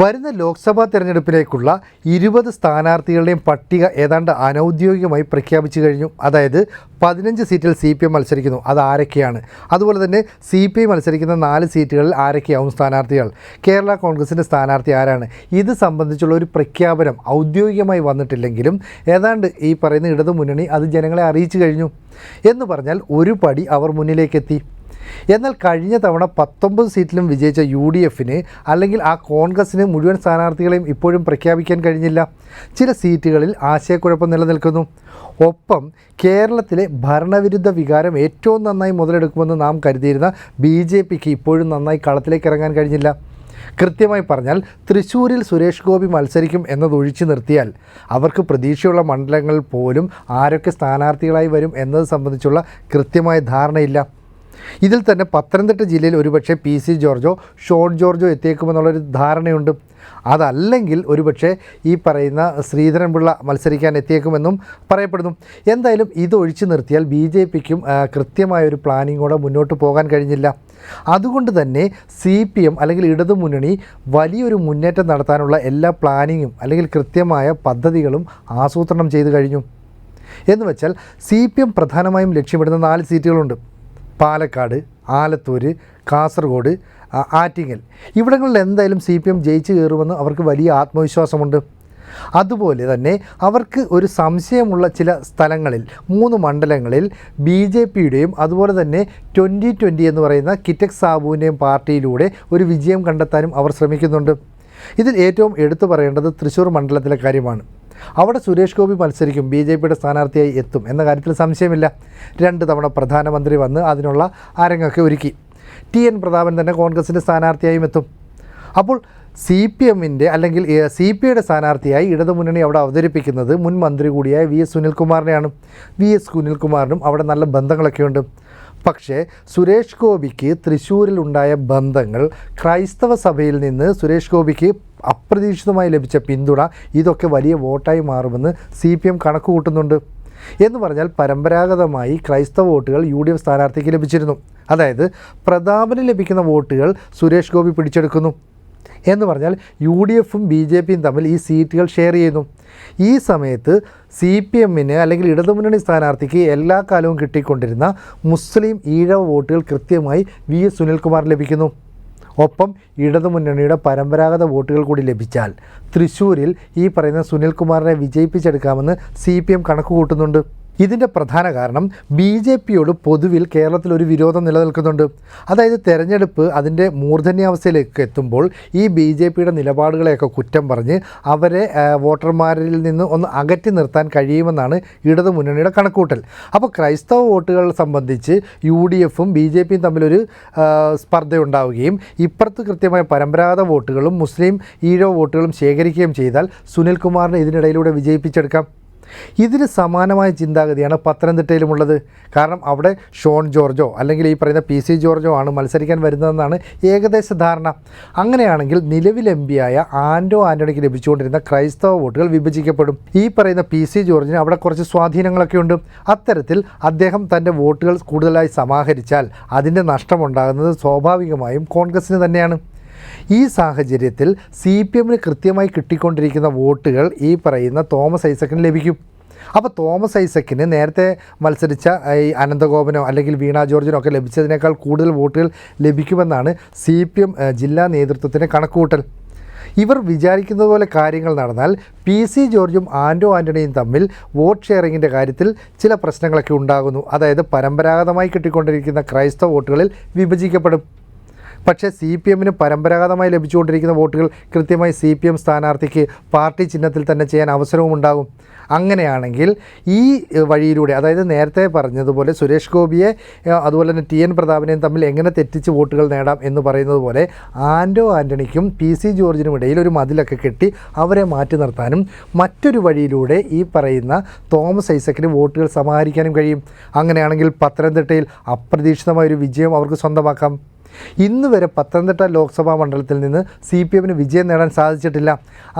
വരുന്ന ലോക്സഭാ തെരഞ്ഞെടുപ്പിലേക്കുള്ള ഇരുപത് സ്ഥാനാർത്ഥികളുടെയും പട്ടിക ഏതാണ്ട് അനൗദ്യോഗികമായി പ്രഖ്യാപിച്ചു കഴിഞ്ഞു. അതായത് പതിനഞ്ച് സീറ്റിൽ സി പി എം മത്സരിക്കുന്നു. അത് ആരൊക്കെയാണ്? അതുപോലെ തന്നെ സി പി ഐ മത്സരിക്കുന്ന നാല് സീറ്റുകളിൽ ആരൊക്കെയാവും സ്ഥാനാർത്ഥികൾ? കേരള കോൺഗ്രസിന്റെ സ്ഥാനാർത്ഥി ആരാണ്? ഇത് സംബന്ധിച്ചുള്ള ഒരു പ്രഖ്യാപനം ഔദ്യോഗികമായി വന്നിട്ടില്ലെങ്കിലും ഏതാണ്ട് ഈ പറയുന്ന ഇടതു മുന്നണി അത് ജനങ്ങളെ അറിയിച്ചു കഴിഞ്ഞു. എന്ന് പറഞ്ഞാൽ ഒരു പടി അവർ മുന്നിലേക്കെത്തി. എന്നാൽ കഴിഞ്ഞ തവണ പത്തൊമ്പത് സീറ്റിലും വിജയിച്ച യു ഡി എഫിന് അല്ലെങ്കിൽ ആ കോൺഗ്രസിന് മുഴുവൻ സ്ഥാനാർത്ഥികളെയും ഇപ്പോഴും പ്രഖ്യാപിക്കാൻ കഴിഞ്ഞില്ല. ചില സീറ്റുകളിൽ ആശയക്കുഴപ്പം നിലനിൽക്കുന്നു. ഒപ്പം കേരളത്തിലെ ഭരണവിരുദ്ധ വികാരം ഏറ്റവും നന്നായി മുതലെടുക്കുമെന്ന് നാം കരുതിയിരുന്ന ബി ജെ പിക്ക് ഇപ്പോഴും നന്നായി കളത്തിലേക്ക് ഇറങ്ങാൻ കഴിഞ്ഞില്ല. കൃത്യമായി പറഞ്ഞാൽ തൃശ്ശൂരിൽ സുരേഷ് ഗോപി മത്സരിക്കും എന്നത് ഒഴിച്ചു നിർത്തിയാൽ അവർക്ക് പ്രതീക്ഷയുള്ള മണ്ഡലങ്ങളിൽ പോലും ആരൊക്കെ സ്ഥാനാർത്ഥികളായി വരും എന്നത് സംബന്ധിച്ചുള്ള കൃത്യമായ ധാരണയില്ല. ഇതിൽ തന്നെ പത്തനംതിട്ട ജില്ലയിൽ ഒരുപക്ഷെ പി സി ജോർജോ ഷോൺ ജോർജോ എത്തിയേക്കുമെന്നുള്ളൊരു ധാരണയുണ്ട്. അതല്ലെങ്കിൽ ഒരുപക്ഷെ ഈ പറയുന്ന ശ്രീധരൻപിള്ള മത്സരിക്കാൻ എത്തിയേക്കുമെന്നും പറയപ്പെടുന്നു. എന്തായാലും ഇത് ഒഴിച്ചു നിർത്തിയാൽ ബി ജെ പിക്കും കൃത്യമായൊരു പ്ലാനിങ്ങോടെ മുന്നോട്ട് പോകാൻ കഴിഞ്ഞില്ല. അതുകൊണ്ട് തന്നെ സി പി എം അല്ലെങ്കിൽ ഇടതു മുന്നണി വലിയൊരു മുന്നേറ്റം നടത്താനുള്ള എല്ലാ പ്ലാനിങ്ങും അല്ലെങ്കിൽ കൃത്യമായ പദ്ധതികളും ആസൂത്രണം ചെയ്തു കഴിഞ്ഞു. എന്ന് വെച്ചാൽ സി പി എം പ്രധാനമായും ലക്ഷ്യമിടുന്ന നാല് സീറ്റുകളുണ്ട്. പാലക്കാട് ആലത്തൂർ കാസർഗോഡ് ആറ്റിങ്ങൽ. ഇവിടങ്ങളിൽ എന്തായാലും സി പി എം ജയിച്ചു കയറുമെന്ന് അവർക്ക് വലിയ ആത്മവിശ്വാസമുണ്ട്. അതുപോലെ തന്നെ അവർക്ക് ഒരു സംശയമുള്ള ചില സ്ഥലങ്ങളിൽ മൂന്ന് മണ്ഡലങ്ങളിൽ ബി ജെ പിയുടെയും അതുപോലെ തന്നെ ട്വന്റി ട്വന്റി എന്ന് പറയുന്ന കിറ്റക് സാബുവിന്റെയും പാർട്ടിയിലൂടെ ഒരു വിജയം കണ്ടെത്താനും അവർ ശ്രമിക്കുന്നുണ്ട്. ഇതിൽ ഏറ്റവും എടുത്തു പറയേണ്ടത് തൃശ്ശൂർ മണ്ഡലത്തിലെ കാര്യമാണ്. അവിടെ സുരേഷ് ഗോപി മത്സരിക്കും ബി ജെ പിയുടെ സ്ഥാനാർത്ഥിയായി എത്തും എന്ന കാര്യത്തിൽ സംശയമില്ല. രണ്ട് തവണ പ്രധാനമന്ത്രി വന്ന് അതിനുള്ള അരങ്ങൊക്കെ ഒരുക്കി. ടി എൻ പ്രതാപൻ തന്നെ കോൺഗ്രസിന്റെ സ്ഥാനാർത്ഥിയായും എത്തും. അപ്പോൾ സി പി എമ്മിന്റെ അല്ലെങ്കിൽ സി പി ഐയുടെ സ്ഥാനാർത്ഥിയായി ഇടതുമുന്നണി അവിടെ അവതരിപ്പിക്കുന്നത് മുൻ മന്ത്രി കൂടിയായ വി എസ് സുനിൽകുമാറിനെയാണ്. വി എസ് സുനിൽകുമാറിനും അവിടെ നല്ല ബന്ധങ്ങളൊക്കെ ഉണ്ട് പക്ഷേ സുരേഷ് ഗോപിക്ക് തൃശ്ശൂരിലുണ്ടായ ബന്ധങ്ങൾ ക്രൈസ്തവ സഭയിൽ നിന്ന് സുരേഷ് ഗോപിക്ക് അപ്രതീക്ഷിതമായി ലഭിച്ച പിന്തുണ ഇതൊക്കെ വലിയ വോട്ടായി മാറുമെന്ന് സി പി എം കണക്ക് കൂട്ടുന്നുണ്ട് എന്ന് പറഞ്ഞാൽ പരമ്പരാഗതമായി ക്രൈസ്തവ വോട്ടുകൾ യു ഡി എഫ് സ്ഥാനാർത്ഥിക്ക് ലഭിച്ചിരുന്നു. അതായത് പ്രതാപന് ലഭിക്കുന്ന വോട്ടുകൾ സുരേഷ് ഗോപി പിടിച്ചെടുക്കുന്നു. എന്ന് പറഞ്ഞാൽ യു ഡി എഫും ബി ജെ പിയും തമ്മിൽ ഈ സീറ്റുകൾ ഷെയർ ചെയ്യുന്നു. ഈ സമയത്ത് സി പി എമ്മിന് അല്ലെങ്കിൽ ഇടതുമുന്നണി സ്ഥാനാർത്ഥിക്ക് എല്ലാ കാലവും കിട്ടിക്കൊണ്ടിരുന്ന മുസ്ലിം ഈഴവ വോട്ടുകൾ കൃത്യമായി വി എസ് സുനിൽകുമാർ ലഭിക്കുന്നു. ഒപ്പം ഇടതുമുന്നണിയുടെ പരമ്പരാഗത വോട്ടുകൾ കൂടി ലഭിച്ചാൽ തൃശ്ശൂരിൽ ഈ പറയുന്ന സുനിൽകുമാറിനെ വിജയിപ്പിച്ചെടുക്കാമെന്ന് സി പി എം കണക്ക് കൂട്ടുന്നുണ്ട് ഇതിന്റെ പ്രധാന കാരണം ബി ജെ പിയോട് പൊതുവിൽ കേരളത്തിൽ ഒരു വിരോധം നിലനിൽക്കുന്നുണ്ട്. അതായത് തെരഞ്ഞെടുപ്പ് അതിന്റെ മൂർധന്യാവസ്ഥയിലേക്ക് എത്തുമ്പോൾ ഈ ബി ജെ പിയുടെ നിലപാടുകളെയൊക്കെ കുറ്റം പറഞ്ഞ് അവരെ വോട്ടർമാരിൽ നിന്ന് ഒന്ന് അകറ്റി നിർത്താൻ കഴിയുമെന്നാണ് ഇടതു മുന്നണിയുടെ കണക്കൂട്ടൽ. അപ്പോൾ ക്രൈസ്തവ വോട്ടുകൾ സംബന്ധിച്ച് യു ഡി എഫും ബി ജെ പിയും തമ്മിലൊരു സ്പർദ്ധയുണ്ടാവുകയും ഇപ്പുറത്ത് കൃത്യമായ പരമ്പരാഗത വോട്ടുകളും മുസ്ലിം ഈഴവ വോട്ടുകളും ശേഖരിക്കുകയും ചെയ്താൽ സുനിൽകുമാറിനെ ഇതിനിടയിലൂടെ വിജയിപ്പിച്ചെടുക്കാം. ഇതിന് സമാനമായ ചിന്താഗതിയാണ് പത്തനംതിട്ടയിലുമുള്ളത്. കാരണം അവിടെ ഷോൺ ജോർജോ അല്ലെങ്കിൽ ഈ പറയുന്ന പി സി ജോർജോ ആണ് മത്സരിക്കാൻ വരുന്നതെന്നാണ് ഏകദേശ ധാരണ. അങ്ങനെയാണെങ്കിൽ നിലവിൽ എം പിയായ ആൻഡോ ആന്റണിക്ക് ലഭിച്ചുകൊണ്ടിരുന്ന ക്രൈസ്തവ വോട്ടുകൾ വിഭജിക്കപ്പെടും. ഈ പറയുന്ന പി സി ജോർജിന് അവിടെ കുറച്ച് സ്വാധീനങ്ങളൊക്കെ ഉണ്ട്. അത്തരത്തിൽ അദ്ദേഹം തന്റെ വോട്ടുകൾ കൂടുതലായി സമാഹരിച്ചാൽ അതിന്റെ നഷ്ടമുണ്ടാകുന്നത് സ്വാഭാവികമായും കോൺഗ്രസിന് തന്നെയാണ്. ഈ സാഹചര്യത്തിൽ സി പി എമ്മിന് കൃത്യമായി കിട്ടിക്കൊണ്ടിരിക്കുന്ന വോട്ടുകൾ ഈ പറയുന്ന തോമസ് ഐസക്കിന് ലഭിക്കും. അപ്പോൾ തോമസ് ഐസക്കിന് നേരത്തെ മത്സരിച്ച ഈ അനന്തഗോപനോ അല്ലെങ്കിൽ വീണ ജോർജിനോ ഒക്കെ ലഭിച്ചതിനേക്കാൾ കൂടുതൽ വോട്ടുകൾ ലഭിക്കുമെന്നാണ് സി പി എം ജില്ലാ നേതൃത്വത്തിന്റെ കണക്കുകൂട്ടൽ. ഇവർ വിചാരിക്കുന്നത് പോലെ കാര്യങ്ങൾ നടന്നാൽ പി സി ജോർജും ആൻഡോ ആന്റണിയും തമ്മിൽ വോട്ട് ഷെയറിങ്ങിന്റെ കാര്യത്തിൽ ചില പ്രശ്നങ്ങളൊക്കെ ഉണ്ടാകുന്നു. അതായത് പരമ്പരാഗതമായി കിട്ടിക്കൊണ്ടിരിക്കുന്ന ക്രൈസ്തവ വോട്ടുകളിൽ വിഭജിക്കപ്പെടും. പക്ഷേ സി പി എമ്മിന് പരമ്പരാഗതമായി ലഭിച്ചുകൊണ്ടിരിക്കുന്ന വോട്ടുകൾ കൃത്യമായി സി പി എം സ്ഥാനാർത്ഥിക്ക് പാർട്ടി ചിഹ്നത്തിൽ തന്നെ ചെയ്യാൻ അവസരവും ഉണ്ടാകും അങ്ങനെയാണെങ്കിൽ ഈ വഴിയിലൂടെ അതായത് നേരത്തെ പറഞ്ഞതുപോലെ സുരേഷ് ഗോപിയെ അതുപോലെ തന്നെ ടി എൻ പ്രതാപനെയും തമ്മിൽ എങ്ങനെ തെറ്റിച്ച് വോട്ടുകൾ നേടാം എന്ന് പറയുന്നത് പോലെ ആൻഡോ ആന്റണിക്കും പി സി ജോർജിനും ഇടയിൽ ഒരു മതിലൊക്കെ കെട്ടി അവരെ മാറ്റി നിർത്താനും മറ്റൊരു വഴിയിലൂടെ ഈ പറയുന്ന തോമസ് ഐസക്കിന് വോട്ടുകൾ സമാഹരിക്കാനും കഴിയും. അങ്ങനെയാണെങ്കിൽ പത്തനംതിട്ടയിൽ അപ്രതീക്ഷിതമായൊരു വിജയം അവർക്ക് സ്വന്തമാക്കാം. ഇന്ന് വരെ പത്തനംതിട്ട ലോക്സഭാ മണ്ഡലത്തിൽ നിന്ന് സി പി എമ്മിന് വിജയം നേടാൻ സാധിച്ചിട്ടില്ല.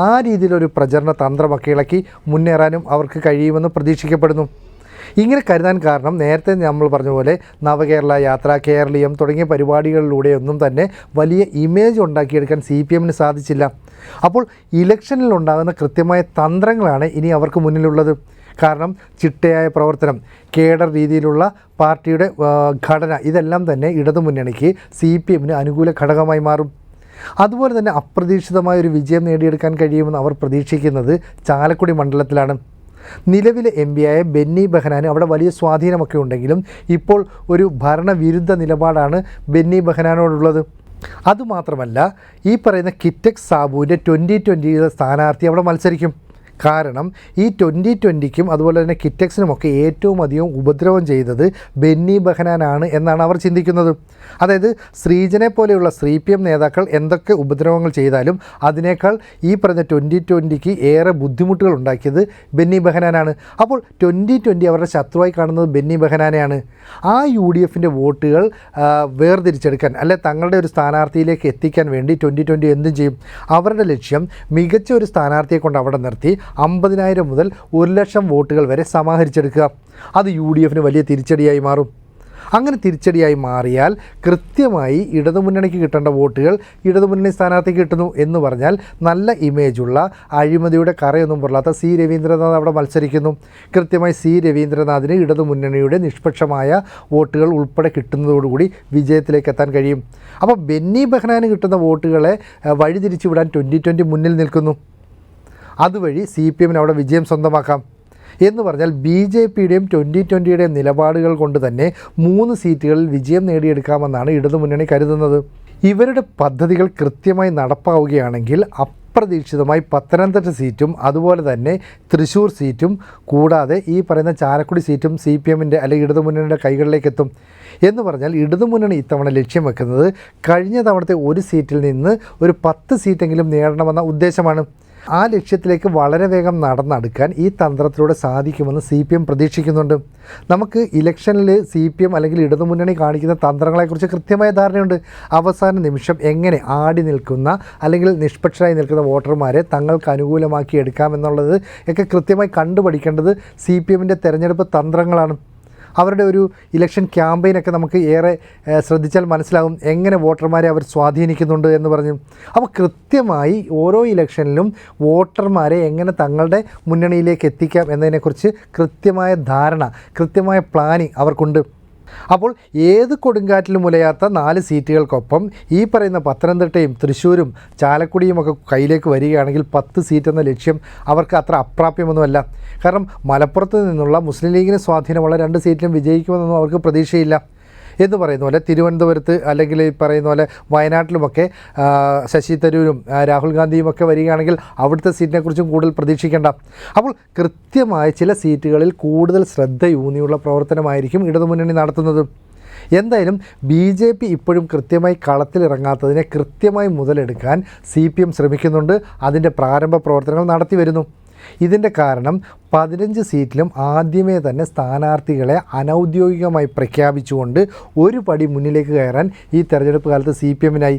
ആ രീതിയിലൊരു പ്രചരണ തന്ത്രമൊക്കെ ഇളക്കി മുന്നേറാനും അവർക്ക് കഴിയുമെന്ന് പ്രതീക്ഷിക്കപ്പെടുന്നു. ഇങ്ങനെ കരുതാൻ കാരണം നേരത്തെ നമ്മൾ പറഞ്ഞ പോലെ നവകേരള യാത്ര കേരളീയം തുടങ്ങിയ പരിപാടികളിലൂടെയൊന്നും തന്നെ വലിയ ഇമേജ് ഉണ്ടാക്കിയെടുക്കാൻ സി പി എമ്മിന് സാധിച്ചില്ല. അപ്പോൾ ഇലക്ഷനിൽ ഉണ്ടാകുന്ന കൃത്യമായ തന്ത്രങ്ങളാണ് ഇനി അവർക്ക് മുന്നിലുള്ളത്. കാരണം ചിട്ടയായ പ്രവർത്തനം കേഡർ രീതിയിലുള്ള പാർട്ടിയുടെ ഘടന ഇതെല്ലാം തന്നെ ഇടതുമുന്നണിക്ക് സി പി എമ്മിന് അനുകൂല ഘടകമായി മാറും. അതുപോലെ തന്നെ അപ്രതീക്ഷിതമായ ഒരു വിജയം നേടിയെടുക്കാൻ കഴിയുമെന്ന് അവർ പ്രതീക്ഷിക്കുന്നത് ചാലക്കുടി മണ്ഡലത്തിലാണ്. നിലവിലെ എം പി ആയ ബെന്നി ബെഹനാന് അവിടെ വലിയ സ്വാധീനമൊക്കെ ഉണ്ടെങ്കിലും ഇപ്പോൾ ഒരു ഭരണവിരുദ്ധ നിലപാടാണ് ബെന്നി ബെഹനാനോടുള്ളത്. അതുമാത്രമല്ല ഈ പറയുന്ന കിറ്റക് സാബുവിന്റെ ട്വന്റി ട്വന്റിയിലെ സ്ഥാനാർത്ഥി അവിടെ മത്സരിക്കും. കാരണം ഈ ട്വന്റി ട്വന്റിക്കും അതുപോലെ തന്നെ കിറ്റക്സിനുമൊക്കെ ഏറ്റവും അധികം ഉപദ്രവം ചെയ്തത് ബെന്നി ബഹനാനാണ് എന്നാണ് അവർ ചിന്തിക്കുന്നത്. അതായത് ശ്രീജനെ പോലെയുള്ള ശ്രീ പി എം നേതാക്കൾ എന്തൊക്കെ ഉപദ്രവങ്ങൾ ചെയ്താലും അതിനേക്കാൾ ഈ പറഞ്ഞ ട്വന്റി ട്വന്റിക്ക് ഏറെ ബുദ്ധിമുട്ടുകൾ ഉണ്ടാക്കിയത് ബെന്നി ബഹനാനാണ്. അപ്പോൾ ട്വന്റി ട്വന്റി അവരുടെ ശത്രുവായി കാണുന്നത് ബെന്നി ബെഹനാനെയാണ്. ആ യു ഡി എഫിന്റെ വോട്ടുകൾ വേർതിരിച്ചെടുക്കാൻ അല്ലെ തങ്ങളുടെ ഒരു സ്ഥാനാർത്ഥിയിലേക്ക് എത്തിക്കാൻ വേണ്ടി ട്വന്റി ട്വന്റി എന്തും ചെയ്യും. അവരുടെ ലക്ഷ്യം മികച്ച ഒരു സ്ഥാനാർത്ഥിയെ കൊണ്ട് അവിടെ നിർത്തി. അമ്പതിനായിരം മുതൽ ഒരു ലക്ഷം വോട്ടുകൾ വരെ സമാഹരിച്ചെടുക്കുക. അത് യു ഡി എഫിന് വലിയ തിരിച്ചടിയായി മാറും. അങ്ങനെ തിരിച്ചടിയായി മാറിയാൽ കൃത്യമായി ഇടതുമുന്നണിക്ക് കിട്ടേണ്ട വോട്ടുകൾ ഇടതുമുന്നണി സ്ഥാനാർത്ഥിക്ക് കിട്ടുന്നു എന്ന് പറഞ്ഞാൽ നല്ല ഇമേജുള്ള അഴിമതിയുടെ കറയൊന്നും പൊള്ളാത്ത സി രവീന്ദ്രനാഥ് അവിടെ മത്സരിക്കുന്നു. കൃത്യമായി സി രവീന്ദ്രനാഥിന് ഇടതുമുന്നണിയുടെ നിഷ്പക്ഷമായ വോട്ടുകൾ ഉൾപ്പെടെ കിട്ടുന്നതോടുകൂടി വിജയത്തിലേക്ക് എത്താൻ കഴിയും. അപ്പോൾ ബെന്നി ബെഹ്നാന് കിട്ടുന്ന വോട്ടുകളെ വഴിതിരിച്ചുവിടാൻ വഴിതിരിച്ചു വിടാൻ ട്വന്റി ട്വന്റി മുന്നിൽ നിൽക്കുന്നു. അതുവഴി സി പി എമ്മിന് അവിടെ വിജയം സ്വന്തമാക്കാം. എന്ന് പറഞ്ഞാൽ ബി ജെ പിയുടെയും ട്വന്റി ട്വന്റിയുടെയും നിലപാടുകൾ കൊണ്ട് തന്നെ മൂന്ന് സീറ്റുകളിൽ വിജയം നേടിയെടുക്കാമെന്നാണ് ഇടതുമുന്നണി കരുതുന്നത്. ഇവരുടെ പദ്ധതികൾ കൃത്യമായി നടപ്പാവുകയാണെങ്കിൽ അപ്രതീക്ഷിതമായി പത്തനംതിട്ട സീറ്റും അതുപോലെ തന്നെ തൃശ്ശൂർ സീറ്റും കൂടാതെ ഈ പറയുന്ന ചാലക്കുടി സീറ്റും സി പി എമ്മിന്റെ അല്ലെങ്കിൽ ഇടതുമുന്നണിയുടെ കൈകളിലേക്ക് എത്തും എന്ന് പറഞ്ഞാൽ ഇടതുമുന്നണി ഇത്തവണ ലക്ഷ്യം വെക്കുന്നത് കഴിഞ്ഞ തവണത്തെ ഒരു സീറ്റിൽ നിന്ന് ഒരു പത്ത് സീറ്റെങ്കിലും നേടണമെന്ന ഉദ്ദേശമാണ്. ആ ലക്ഷ്യത്തിലേക്ക് വളരെ വേഗം നടന്നെടുക്കാൻ ഈ തന്ത്രത്തിലൂടെ സാധിക്കുമെന്ന് സി പി എം പ്രതീക്ഷിക്കുന്നുണ്ട്. നമുക്ക് ഇലക്ഷനിൽ സി പി എം അല്ലെങ്കിൽ ഇടതുമുന്നണി കാണിക്കുന്ന തന്ത്രങ്ങളെക്കുറിച്ച് കൃത്യമായ ധാരണയുണ്ട്. അവസാന നിമിഷം എങ്ങനെ ആടി നിൽക്കുന്ന അല്ലെങ്കിൽ നിഷ്പക്ഷരായി നിൽക്കുന്ന വോട്ടർമാരെ തങ്ങൾക്ക് അനുകൂലമാക്കി എടുക്കാമെന്നുള്ളത് ഒക്കെ കൃത്യമായി കണ്ടുപഠിക്കേണ്ടത് സി പി എമ്മിന്റെ തെരഞ്ഞെടുപ്പ് തന്ത്രങ്ങളാണ്. അവരുടെ ഒരു ഇലക്ഷൻ ക്യാമ്പയിനൊക്കെ നമുക്ക് ഏറെ ശ്രദ്ധിച്ചാൽ മനസ്സിലാകും എങ്ങനെ വോട്ടർമാരെ അവർ സ്വാധീനിക്കുന്നുണ്ട് എന്ന് പറഞ്ഞു. അപ്പോൾ കൃത്യമായി ഓരോ ഇലക്ഷനിലും വോട്ടർമാരെ എങ്ങനെ തങ്ങളുടെ മുന്നണിയിലേക്ക് എത്തിക്കാം എന്നതിനെക്കുറിച്ച് കൃത്യമായ ധാരണ കൃത്യമായ പ്ലാനിങ് അവർക്കുണ്ട്. അപ്പോൾ ഏത് കൊടുങ്കാറ്റിലും മുലയാത്ത നാല് സീറ്റുകൾക്കൊപ്പം ഈ പറയുന്ന പത്തനംതിട്ടയും തൃശ്ശൂരും ചാലക്കുടിയും ഒക്കെ കയ്യിലേക്ക് വരികയാണെങ്കിൽ പത്ത് സീറ്റ് എന്ന ലക്ഷ്യം അവർക്ക് അത്ര അപ്രാപ്യമൊന്നുമല്ല. കാരണം മലപ്പുറത്ത് നിന്നുള്ള മുസ്ലിം ലീഗിന് സ്വാധീനമുള്ള രണ്ട് സീറ്റിലും വിജയിക്കുമെന്നൊന്നും അവർക്ക് പ്രതീക്ഷയില്ല. എന്ന് പറയുന്ന പോലെ തിരുവനന്തപുരത്ത് അല്ലെങ്കിൽ ഈ പറയുന്ന പോലെ വയനാട്ടിലുമൊക്കെ ശശി തരൂരും രാഹുൽ ഗാന്ധിയും ഒക്കെ വരികയാണെങ്കിൽ അവിടുത്തെ സീറ്റിനെക്കുറിച്ചും കൂടുതൽ പ്രതീക്ഷിക്കേണ്ട. അപ്പോൾ കൃത്യമായ ചില സീറ്റുകളിൽ കൂടുതൽ ശ്രദ്ധയൂന്നിയുള്ള പ്രവർത്തനമായിരിക്കും ഇടതുമുന്നണി നടത്തുന്നത്. എന്തായാലും ബി ജെ പി ഇപ്പോഴും കൃത്യമായി കളത്തിലിറങ്ങാത്തതിനെ കൃത്യമായി മുതലെടുക്കാൻ സി പി എം ശ്രമിക്കുന്നുണ്ട്. അതിന്റെ പ്രാരംഭ പ്രവർത്തനങ്ങൾ നടത്തി വരുന്നു. ഇതിന്റെ കാരണം പതിനഞ്ച് സീറ്റിലും ആദ്യമേ തന്നെ സ്ഥാനാർത്ഥികളെ അനൗദ്യോഗികമായി പ്രഖ്യാപിച്ചുകൊണ്ട് ഒരു പടി മുന്നിലേക്ക് കയറാൻ ഈ തെരഞ്ഞെടുപ്പ് കാലത്ത് സി പി എമ്മിനായി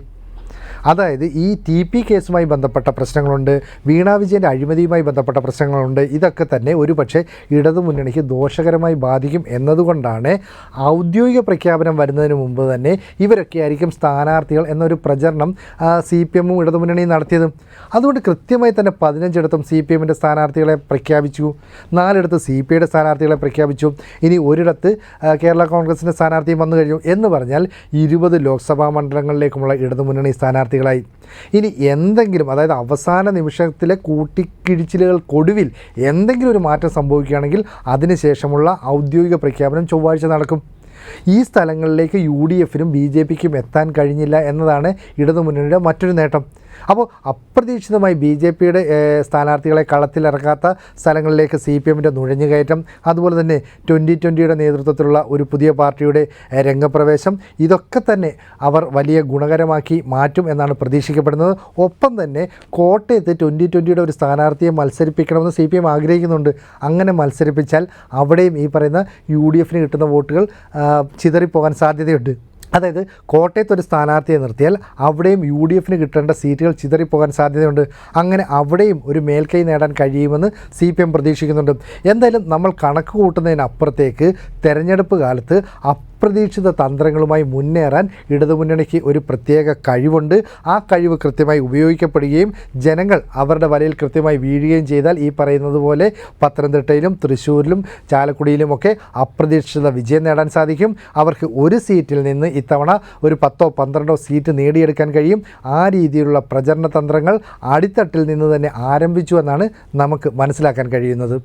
അതായത് ഈ ടി പി കേസുമായി ബന്ധപ്പെട്ട പ്രശ്നങ്ങളുണ്ട് വീണ വിജയന്റെ അഴിമതിയുമായി ബന്ധപ്പെട്ട പ്രശ്നങ്ങളുണ്ട് ഇതൊക്കെ തന്നെ ഒരു പക്ഷേ ഇടതുമുന്നണിക്ക് ദോഷകരമായി ബാധിക്കും എന്നതുകൊണ്ടാണ് ഔദ്യോഗിക പ്രഖ്യാപനം വരുന്നതിന് മുമ്പ് തന്നെ ഇവരൊക്കെ ആയിരിക്കും സ്ഥാനാർത്ഥികൾ എന്നൊരു പ്രചരണം സി പി എമ്മും ഇടതുമുന്നണിയും നടത്തിയത്. അതുകൊണ്ട് കൃത്യമായി തന്നെ പതിനഞ്ചിടത്തും സി പി എമ്മിന്റെ സ്ഥാനാർത്ഥികളെ പ്രഖ്യാപിച്ചു നാലിടത്ത് സി പി ഐയുടെ സ്ഥാനാർത്ഥികളെ പ്രഖ്യാപിച്ചു ഇനി ഒരിടത്ത് കേരള കോൺഗ്രസിന്റെ സ്ഥാനാർത്ഥിയും വന്നു കഴിഞ്ഞു എന്ന് പറഞ്ഞാൽ ഇരുപത് ലോക്സഭാ മണ്ഡലങ്ങളിലേക്കുമുള്ള ഇടതുമുന്നണി സ്ഥാനാർത്ഥികളായി ഇനി എന്തെങ്കിലും അതായത് അവസാന നിമിഷത്തിലെ കൂട്ടിക്കിഴിച്ചിലുകൾക്കൊടുവിൽ എന്തെങ്കിലും ഒരു മാറ്റം സംഭവിക്കുകയാണെങ്കിൽ അതിനുശേഷമുള്ള ഔദ്യോഗിക പ്രഖ്യാപനം ചൊവ്വാഴ്ച നടക്കും. ഈ സ്ഥലങ്ങളിലേക്ക് യു ഡി എഫിനും ബി ജെ പിക്കും എത്താൻ കഴിഞ്ഞില്ല എന്നതാണ് ഇടതുമുന്നണിയുടെ മറ്റൊരു നേട്ടം. അപ്പോൾ അപ്രതീക്ഷിതമായി ബി ജെ പിയുടെ സ്ഥാനാർത്ഥികളെ കളത്തിലിറക്കാത്ത സ്ഥലങ്ങളിലേക്ക് സി പി എമ്മിന്റെ നുഴഞ്ഞുകയറ്റം അതുപോലെ തന്നെ ട്വന്റി ട്വന്റിയുടെ നേതൃത്വത്തിലുള്ള ഒരു പുതിയ പാർട്ടിയുടെ രംഗപ്രവേശം ഇതൊക്കെ തന്നെ അവർ വലിയ ഗുണകരമാക്കി മാറ്റും എന്നാണ് പ്രതീക്ഷിക്കപ്പെടുന്നത്. ഒപ്പം തന്നെ കോട്ടയത്ത് ട്വന്റി ട്വന്റിയുടെ ഒരു സ്ഥാനാർത്ഥിയെ മത്സരിപ്പിക്കണമെന്ന് സി പി എം ആഗ്രഹിക്കുന്നുണ്ട്. അങ്ങനെ മത്സരിപ്പിച്ചാൽ അവിടെയും ഈ പറയുന്ന യു ഡി എഫിന് കിട്ടുന്ന വോട്ടുകൾ ചിതറിപ്പോകാൻ സാധ്യതയുണ്ട്. അതായത് കോട്ടയത്ത് ഒരു സ്ഥാനാർത്ഥിയെ നിർത്തിയാൽ അവിടെയും യു ഡി എഫിന് കിട്ടേണ്ട സീറ്റുകൾ ചിതറിപ്പോകാൻ സാധ്യതയുണ്ട്. അങ്ങനെ അവിടെയും ഒരു മേൽക്കൈ നേടാൻ കഴിയുമെന്ന് സി പി എം പ്രതീക്ഷിക്കുന്നുണ്ട്. എന്തായാലും നമ്മൾ കണക്ക് കൂട്ടുന്നതിനപ്പുറത്തേക്ക് തെരഞ്ഞെടുപ്പ് കാലത്ത് അപ്രതീക്ഷിത തന്ത്രങ്ങളുമായി മുന്നേറാൻ ഇടതുമുന്നണിക്ക് ഒരു പ്രത്യേക കഴിവുണ്ട്. ആ കഴിവ് കൃത്യമായി ഉപയോഗിക്കപ്പെടുകയും ജനങ്ങൾ അവരുടെ വലയിൽ കൃത്യമായി വീഴുകയും ചെയ്താൽ ഈ പറയുന്നത് പോലെ പത്തനംതിട്ടയിലും തൃശ്ശൂരിലും ചാലക്കുടിയിലുമൊക്കെ അപ്രതീക്ഷിത വിജയം നേടാൻ സാധിക്കും. അവർക്ക് ഒരു സീറ്റിൽ നിന്ന് ഇത്തവണ ഒരു പത്തോ പന്ത്രണ്ടോ സീറ്റ് നേടിയെടുക്കാൻ കഴിയും. ആ രീതിയിലുള്ള പ്രചരണ തന്ത്രങ്ങൾ അടിത്തട്ടിൽ നിന്ന് തന്നെ ആരംഭിച്ചു എന്നാണ് നമുക്ക് മനസ്സിലാക്കാൻ കഴിയുന്നത്.